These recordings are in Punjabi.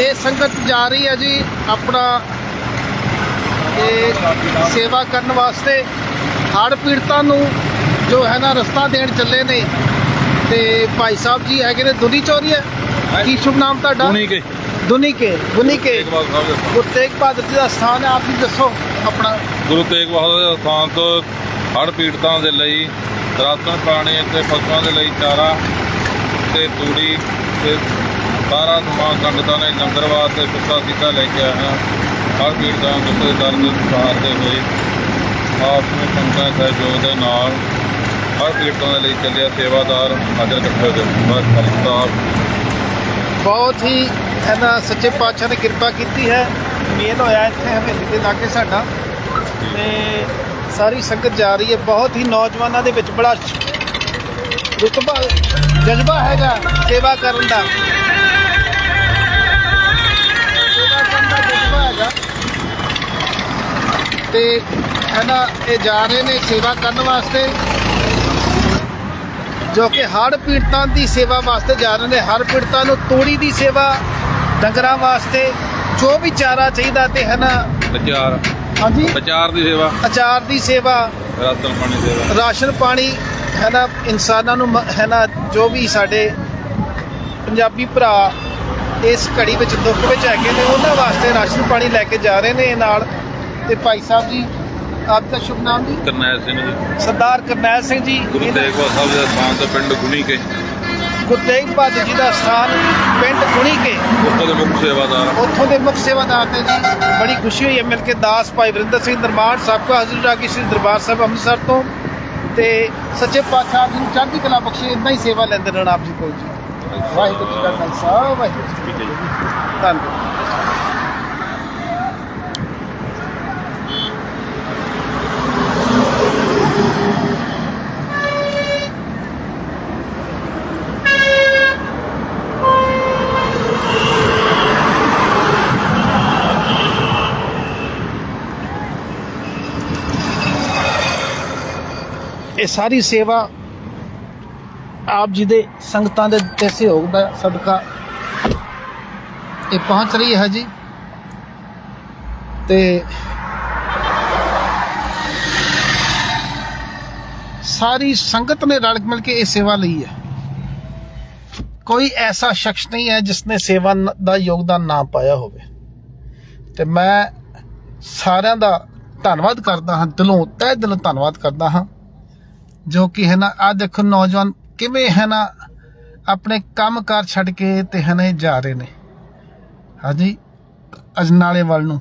ਇਹ ਸੰਗਤ ਜਾ ਰਹੀ ਹੈ ਜੀ ਆਪਣਾ ਇਹ ਸੇਵਾ ਕਰਨ ਵਾਸਤੇ। ਹੜ੍ਹ ਪੀੜਤਾਂ ਨੂੰ ਜੋ ਹੈ ਨਾ ਰਸਤਾ ਦੇਣ ਚੱਲੇ ਨੇ। ਤੇ ਭਾਈ ਸਾਹਿਬ ਜੀ ਹੈਗੇ ਨੇ ਦੁਨੀ ਚੌਰੀ ਹੈ? ਕੀ ਸ਼ੁਭ ਨਾਮ ਤੁਹਾਡਾ? ਸੁਣੀ ਕੇ। ਦੁਨੀ ਕੇ ਦੁਨੀ ਕੇ। ਗੁਰੂ ਤੇਗ ਬਹਾਦਰ ਜੀ ਦਾ ਸਥਾਨ ਹੈ ਆਪ ਜੀ ਦੱਸੋ ਆਪਣਾ। ਗੁਰੂ ਤੇਗ ਬਹਾਦਰ ਦੇ ਸਥਾਨ ਤੋਂ ਹੜ੍ਹ ਪੀੜਤਾਂ ਦੇ ਲਈ ਰਾਸ਼ਨ ਪਾਣੀ ਅਤੇ ਪਸ਼ੂਆਂ ਦੇ ਲਈ ਚਾਰਾ ਤੇ ਤੂੜੀ ਤੇ ਸਾਰਾ ਸਮਾਨ ਸੰਗਤਾਂ ਨੇ ਲੰਗਰ ਵਾਸਤੇ ਕੁੱਤਾ ਸਿੱਧਾ ਲੈ ਕੇ ਆਇਆ। ਹਾਂ ਹੜ੍ਹ ਪੀੜਤਾਂ ਨੂੰ ਦੁੱਖ ਦਰਦ ਸਹਾਰਦੇ ਹੋਏ ਆਪ ਨੂੰ ਸੰਗਤਾਂ ਸਹਿਯੋਗ ਦੇ ਨਾਲ ਹਰ ਪੀੜਤਾਂ ਦੇ ਲਈ ਚੱਲਿਆ ਸੇਵਾਦਾਰ ਹਾਜ਼ਰ ਇਕੱਠੇ ਹੋਏ ਬਸ ਖਾਲਸਾ ਬਹੁਤ ਹੀ ਇਹਨਾਂ ਸੱਚੇ ਪਾਤਸ਼ਾਹ ਨੇ ਕਿਰਪਾ ਕੀਤੀ ਹੈ। ਮੇਲ ਹੋਇਆ ਇੱਥੇ ਹਵੇਲੀ ਦੇ ਲਾਗੇ ਸਾਡਾ। ਤੇ ਸਾਰੀ ਸੰਗਤ ਜਾ ਰਹੀ ਹੈ। ਬਹੁਤ ਹੀ ਨੌਜਵਾਨਾਂ ਦੇ ਵਿੱਚ ਬੜਾ ਰੁਤਬਾ ਜਜ਼ਬਾ ਹੈਗਾ ਸੇਵਾ ਕਰਨ ਦਾ। ਤੇ ਇਹਨਾਂ ਇਹ ਜਾ ਰਹੇ ਨੇ ਸੇਵਾ ਕਰਨ ਵਾਸਤੇ ਜੋ ਕਿ ਹੜ੍ਹ ਪੀੜਤਾਂ ਦੀ ਸੇਵਾ ਵਾਸਤੇ ਜਾ ਰਹੇ ਨੇ। ਹੜ੍ਹ ਪੀੜਤਾਂ ਨੂੰ ਤੂੜੀ ਦੀ ਸੇਵਾ ਡੰਗਰਾਂ ਵਾਸਤੇ ਜੋ ਵੀ ਚਾਰਾ ਚਾਹੀਦਾ ਤੇ ਹੈ ਨਾ ਵਿਚਾਰ ਹਾਂਜੀ? ਵਿਚਾਰ ਦੀ ਸੇਵਾ। ਅਚਾਰ ਦੀ ਸੇਵਾ ਰਾਸ਼ਨ ਪਾਣੀ ਦੀ ਸੇਵਾ। ਰਾਸ਼ਨ ਪਾਣੀ ਹੈ ਨਾ ਇਨਸਾਨਾਂ ਨੂੰ ਮ- ਹੈ ਨਾ ਜੋ ਵੀ ਸਾਡੇ ਪੰਜਾਬੀ ਭਰਾ ਇਸ ਘੜੀ ਵਿੱਚ ਦੁੱਖ ਵਿੱਚ ਹੈਗੇ ਨੇ ਉਹਨਾਂ ਵਾਸਤੇ ਰਾਸ਼ਨ ਪਾਣੀ ਲੈ ਕੇ ਜਾ ਰਹੇ ਨੇ ਨਾਲ। ਤੇ ਭਾਈ ਸਾਹਿਬ ਜੀ ਆਪ ਦਾ ਸ਼ੁਭ ਨਾਮ ਜੀ? ਕਰਨੈਲ ਸਿੰਘ ਜੀ। ਸਰਦਾਰ ਕਰਨੈਲ ਸਿੰਘ ਜੀ ਗੁਰੂ ਤੇਗ ਬਹਾਦਰ ਸਾਹਿਬ ਦੇ ਸਥਾਨ ਤੋਂ ਪਿੰਡ ਗੁਣੀ ਕੇ ਗੁਰੂ ਤੇਗ ਬਹਾਦਰ ਜੀ ਦਾ ਸਥਾਨ ਪਿੰਡ ਗੁਣੀ ਕੇ ਉੱਥੋਂ ਦੇ ਮੁੱਖ ਸੇਵਾਦਾਰ। ਉੱਥੋਂ ਦੇ ਮੁੱਖ ਸੇਵਾਦਾਰ ਨੇ ਜੀ। ਬੜੀ ਖੁਸ਼ੀ ਹੋਈ ਹੈ ਮਿਲ ਕੇ ਸ ਭਾਈ ਵਰਿੰਦਰ ਸਿੰਘ ਦਰਬਾਰ ਸਾਬਕਾ ਹਜ਼ੂਰ ਰਾਗੀ ਸ੍ਰੀ ਦਰਬਾਰ ਸਾਹਿਬ ਅੰਮ੍ਰਿਤਸਰ ਤੋਂ। ਤੇ ਸੱਚੇ ਪਾਤਸ਼ਾਹ ਜੀ ਨੂੰ ਚੜ੍ਹਦੀ ਕਲਾ ਬਖਸ਼ੇ ਇਦਾਂ ਹੀ ਸੇਵਾ ਲੈਂਦੇ ਰਹਿਣ ਆਪ ਜੀ ਕੋਲ ਜੀ। ਵਾਹਿਗੁਰੂ ਜੀ ਕਾ ਖਾਲਸਾ ਵਾਹਿਗੁਰੂ ਜੀ ਕੀ ਫਤਿਹ। ਧੰਨਵਾਦ। ਇਹ ਸਾਰੀ ਸੇਵਾ ਆਪ ਜੀ ਦੇ ਸੰਗਤਾਂ ਦੇ ਦਿੱਤੇ ਸਹਿਯੋਗ ਦਾ ਸਦਕਾ ਇਹ ਪਹੁੰਚ ਰਹੀ ਹੈ ਜੀ। ਤੇ ਸਾਰੀ ਸੰਗਤ ਨੇ ਰਲ ਮਿਲ ਕੇ ਇਹ ਸੇਵਾ ਲਈ ਹੈ। ਕੋਈ ਐਸਾ ਸ਼ਖਸ ਨਹੀਂ ਹੈ ਜਿਸ ਨੇ ਸੇਵਾ ਦਾ ਯੋਗਦਾਨ ਨਾ ਪਾਇਆ ਹੋਵੇ। ਤੇ ਮੈਂ ਸਾਰਿਆਂ ਦਾ ਧੰਨਵਾਦ ਕਰਦਾ ਹਾਂ, ਦਿਲੋਂ ਤਹਿ ਦਿਲੋਂ ਧੰਨਵਾਦ ਕਰਦਾ ਹਾਂ। ਜੋ ਕਿ ਹੈ ਨਾ ਆ ਦੇਖੋ ਨੌਜਵਾਨ ਕਿਵੇਂ ਹੈ ਨਾ, ਆਪਣੇ ਕੰਮਕਾਰ ਛੱਡ ਕੇ ਤੇ ਹੈ ਨਾ ਜਾ ਰਹੇ ਨੇ। ਹਾਂਜੀ ਅਜਨਾਲੇ ਵੱਲ ਨੂੰ।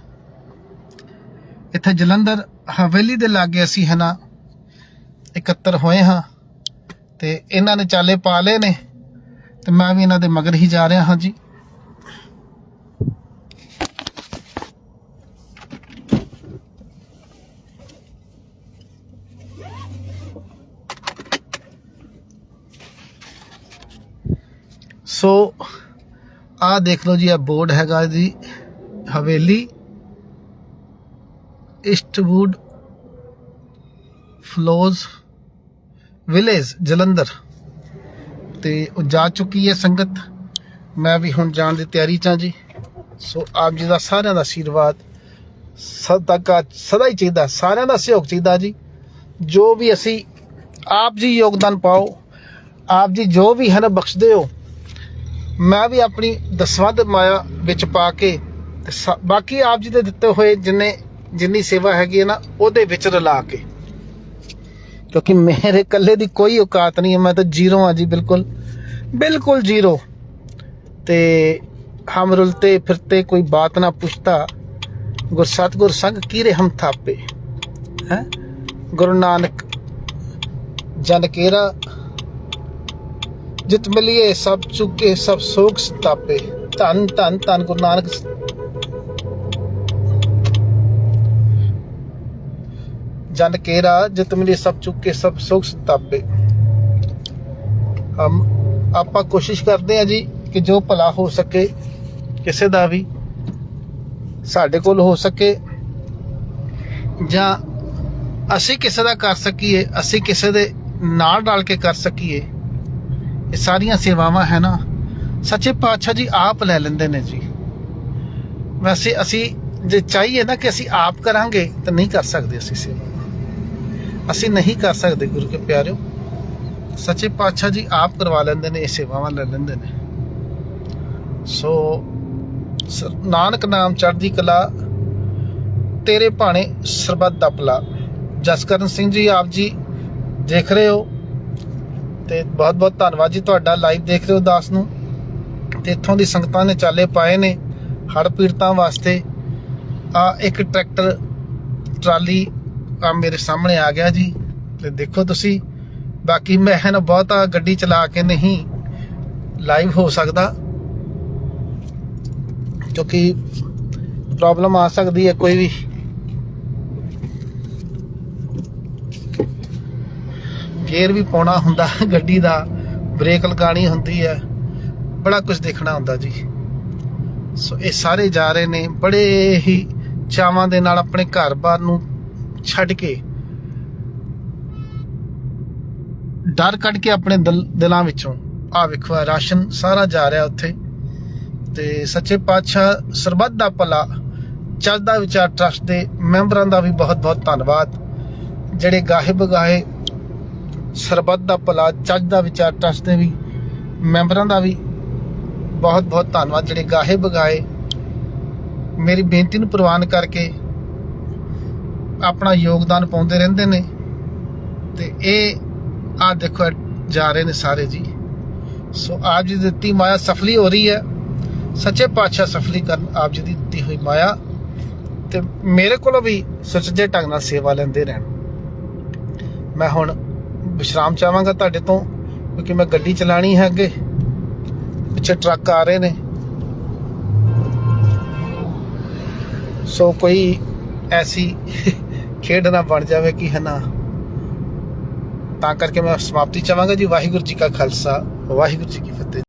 ਇੱਥੇ ਜਲੰਧਰ ਹਵੇਲੀ ਦੇ ਲਾਗੇ ਅਸੀਂ ਹੈ ਨਾ, ਇਕੱਤਰ ਹੋਏ ਹਾਂ ਤੇ ਇਹਨਾਂ ਨੇ ਚਾਲੇ ਪਾ ਲਏ ਨੇ ਤੇ ਮੈਂ ਵੀ ਇਹਨਾਂ ਦੇ ਮਗਰ ਹੀ ਜਾ ਰਿਹਾ ਹਾਂ ਜੀ। ਸੋ, ਆਹ ਦੇਖ ਲਓ ਜੀ ਇਹ ਬੋਰਡ ਹੈਗਾ ਜੀ, ਹਵੇਲੀ ਇਸਟਵੁੱਡ ਫਲੋਜ਼ ਵਿਲੇਜ ਜਲੰਧਰ। ਤੇ ਉਹ ਜਾ ਚੁੱਕੀ ਹੈ ਸੰਗਤ। ਮੈਂ ਵੀ ਹੁਣ ਜਾਣ ਦੀ ਤਿਆਰੀ ਚ ਹਾਂ ਜੀ। ਸੋ, ਆਪ ਜੀ ਦਾ ਸਾਰਿਆਂ ਦਾ ਆਸ਼ੀਰਵਾਦ ਸਦਾ ਕਾ ਸਦਾ ਹੀ ਚਾਹੀਦਾ, ਸਾਰਿਆਂ ਦਾ ਸਹਿਯੋਗ ਚਾਹੀਦਾ ਜੀ। ਜੋ ਵੀ ਅਸੀਂ ਆਪ ਜੀ ਯੋਗਦਾਨ ਪਾਓ, ਆਪ ਜੀ ਜੋ ਵੀ ਹੈ ਨਾ ਬਖਸ਼ਦੇ ਹੋ ਮੈਂ ਵੀ ਆਪਣੀ ਦਸਵੰਧ ਮਾਇਆ ਵਿੱਚ ਪਾ ਕੇ ਬਾਕੀ ਆਪ ਜੀ ਦੇ ਦਿੱਤੇ ਹੋਏ ਜਿੰਨੇ, ਜਿੰਨੀ ਸੇਵਾ ਹੈਗੀ ਹੈ ਨਾ, ਉਹਦੇ ਵਿੱਚ ਰਲਾ ਕੇ। ਕਿਉਂਕਿ ਮੇਰੇ ਇਕੱਲੇ ਦੀ ਕੋਈ ਔਕਾਤ ਨਹੀਂ ਹੈ, ਮੈਂ ਤਾਂ ਜ਼ੀਰੋ ਆ ਜੀ, ਬਿਲਕੁਲ। ਬਿਲਕੁਲ ਜ਼ੀਰੋ। ਤੇ ਹਮ ਰੁਲਤੇ ਫਿਰਤੇ ਕੋਈ ਬਾਤ ਨਾ ਪੁੱਛਤਾ, ਗੁਰ ਸਤਗੁਰ ਸੰਗ ਕੀਰੇ ਹਮ ਥਾਪੇ। ਹੈ? ਗੁਰੂ ਨਾਨਕ ਜਨ ਕੇਰਾ ਜਿਤ ਮਿਲਿਏ ਸਭ ਚੁੱਕੇ, ਸਭ ਸੋਗ ਸਤਾਪੇ। ਧੰਨ ਧੰਨ ਧੰਨ ਗੁਰੂ ਨਾਨਕ ਜਨ ਕੇਰਾ, ਜਿਤ ਮਿਲਿਏ ਸਭ ਚੁੱਕੇ, ਸਭ ਸੋਗ ਸਤਾਪੇ। ਹਮ, ਆਪਾਂ ਕੋਸ਼ਿਸ਼ ਕਰਦੇ ਆ ਜੀ ਕਿ ਜੋ ਭਲਾ ਹੋ ਸਕੇ, ਕਿਸੇ ਦਾ ਵੀ ਸਾਡੇ ਕੋਲ ਹੋ ਸਕੇ, ਜਾਂ ਅਸੀਂ ਕਿਸੇ ਦਾ ਕਰ ਸਕੀਏ, ਅਸੀਂ ਕਿਸੇ ਦੇ ਨਾਲ ਡਾਲ ਕੇ ਕਰ ਸਕੀਏ। ਇਹ ਸਾਰੀਆਂ ਸੇਵਾਵਾਂ ਹੈ ਨਾ, ਸੱਚੇ ਪਾਤਸ਼ਾਹ ਜੀ ਆਪ ਲੈ ਲੈਂਦੇ ਨੇ ਜੀ। ਵੈਸੇ ਅਸੀਂ ਜੇ ਚਾਹੀਏ ਨਾ ਕਿ ਅਸੀਂ ਆਪ ਕਰਾਂਗੇ, ਤਾਂ ਨਹੀਂ ਕਰ ਸਕਦੇ ਅਸੀਂ ਸੇਵਾ। ਅਸੀਂ ਨਹੀਂ ਕਰ ਸਕਦੇ ਗੁਰੂ ਕੇ ਪਿਆਰਿਓ। ਸੱਚੇ ਪਾਤਸ਼ਾਹ ਜੀ ਆਪ ਕਰਵਾ ਲੈਂਦੇ ਨੇ, ਇਹ ਸੇਵਾਵਾਂ ਲੈ ਲੈਂਦੇ ਨੇ। ਸੋ ਨਾਨਕ ਨਾਮ ਚੜ੍ਹਦੀ ਕਲਾ, ਤੇਰੇ ਭਾਣੇ ਸਰਬੱਤ ਦਾ ਭਲਾ। ਜਸਕਰਨ ਸਿੰਘ ਜੀ ਆਪ ਜੀ ਦੇਖ ਰਹੇ ਹੋ ਤੇ ਬਹੁਤ ਬਹੁਤ ਧੰਨਵਾਦ ਜੀ ਤੁਹਾਡਾ ਲਾਈਵ ਦੇਖ ਰਹੇ ਹੋ ਦਾਸ ਨੂੰ। ਤੇ ਇੱਥੋਂ ਦੀ ਸੰਗਤਾਂ ਨੇ ਚਾਲੇ ਪਾਏ ਨੇ ਹੜ੍ਹ ਪੀੜਤਾਂ ਵਾਸਤੇ। ਆ ਇੱਕ ਟਰੈਕਟਰ ਟਰਾਲੀ ਆ ਮੇਰੇ ਸਾਹਮਣੇ ਆ ਗਿਆ ਜੀ। ਤੇ ਦੇਖੋ ਤੁਸੀਂ, ਬਾਕੀ ਮੈਂ ਨਾ ਬਹੁਤਾ ਗੱਡੀ ਚਲਾ ਕੇ ਨਹੀਂ ਲਾਈਵ ਹੋ ਸਕਦਾ। ਕਿਉਂਕਿ ਪ੍ਰੋਬਲਮ ਆ ਸਕਦੀ ਹੈ ਕੋਈ ਵੀ। ਗੇਅਰ ਵੀ ਪਾਉਣਾ ਹੁੰਦਾ, ਗੱਡੀ ਦਾ ਬ੍ਰੇਕ ਲਗਾਣੀ ਹੁੰਦੀ ਹੈ। ਬੜਾ ਕੁਝ ਦੇਖਣਾ ਹੁੰਦਾ ਜੀ। ਸੋ ਇਹ ਸਾਰੇ ਜਾ ਰਹੇ ਨੇ, ਬੜੇ ਹੀ ਚਾਵਾਂ ਦੇ ਨਾਲ ਆਪਣੇ ਘਰ-ਬਾਰ ਨੂੰ ਛੱਡ ਕੇ। ਡਰ ਕੱਢ ਕੇ ਆਪਣੇ ਦਿਲਾਂ ਵਿੱਚੋਂ। ਆ ਵੇਖੋ ਰਾਸ਼ਨ ਸਾਰਾ ਜਾ ਰਿਹਾ ਉੱਥੇ। ਤੇ ਸੱਚੇ ਪਾਤਸ਼ਾਹ ਸਰਬੱਤ ਦਾ ਭਲਾ, ਚੱਲਦਾ ਵਿਚਾਰ ਟਰਸਟ ਦੇ ਮੈਂਬਰਾਂ ਦਾ ਵੀ ਬਹੁਤ-ਬਹੁਤ ਧੰਨਵਾਦ। ਜਿਹੜੇ ਗਾਹੇ ਬਗਾਹੇ ਸਰਬੱਤ ਦਾ ਭਲਾ ਚੱਲਦਾ ਵਿਚਾਰ, ਟਰਸਟ ਦੇ ਵੀ, ਮੈਂਬਰਾਂ ਦਾ ਵੀ। ਬਹੁਤ-ਬਹੁਤ ਧੰਨਵਾਦ, ਜਿਹੜੇ ਗਾਹੇ ਬਗਾਏ ਮੇਰੀ ਬੇਨਤੀ ਨੂੰ ਪ੍ਰਵਾਨ ਕਰਕੇ ਆਪਣਾ ਯੋਗਦਾਨ ਪਾਉਂਦੇ ਰਹਿੰਦੇ ਨੇ। ਤੇ ਇਹ, ਆ ਦੇਖੋ ਜਾ ਰਹੇ ਨੇ ਸਾਰੇ ਜੀ। ਸੋ, ਆਪ ਜੀ ਦੀ ਦਿੱਤੀ ਮਾਇਆ ਸਫਲੀ ਹੋ ਰਹੀ ਹੈ। ਸੱਚੇ ਪਾਤਸ਼ਾਹ ਸਫਲੀ ਕਰਨ ਆਪ ਜੀ ਦੀ ਦਿੱਤੀ ਹੋਈ ਮਾਇਆ। ਤੇ ਮੇਰੇ ਕੋਲੋਂ ਵੀ ਸੁਚੱਜੇ ਢੰਗ ਨਾਲ ਸੇਵਾ ਲੈਂਦੇ ਰਹਿਣ। ਮੈਂ ਹੁਣ ਵਿਸ਼ਰਾਮ ਚਾਹਾਂਗਾ ਤੁਹਾਡੇ ਤੋਂ, ਕਿਉਂਕਿ ਮੈਂ ਗੱਡੀ ਚਲਾਣੀ ਹੈ ਅੱਗੇ। ਪਿੱਛੇ ਟਰੱਕ ਆ ਰਹੇ ਨੇ। ਸੋ ਕੋਈ ਐਸੀ ਖੇਡ ਨਾ ਬਣ ਜਾਵੇ ਕਿ ਹਨਾ ਤਾਂ ਕਰਕੇ ਮੈਂ ਸਮਾਪਤੀ ਚਾਹਾਂਗਾ ਜੀ। ਵਾਹਿਗੁਰੂ ਜੀ ਕਾ ਖਾਲਸਾ, ਵਾਹਿਗੁਰੂ ਜੀ ਕੀ ਫਤਿਹ।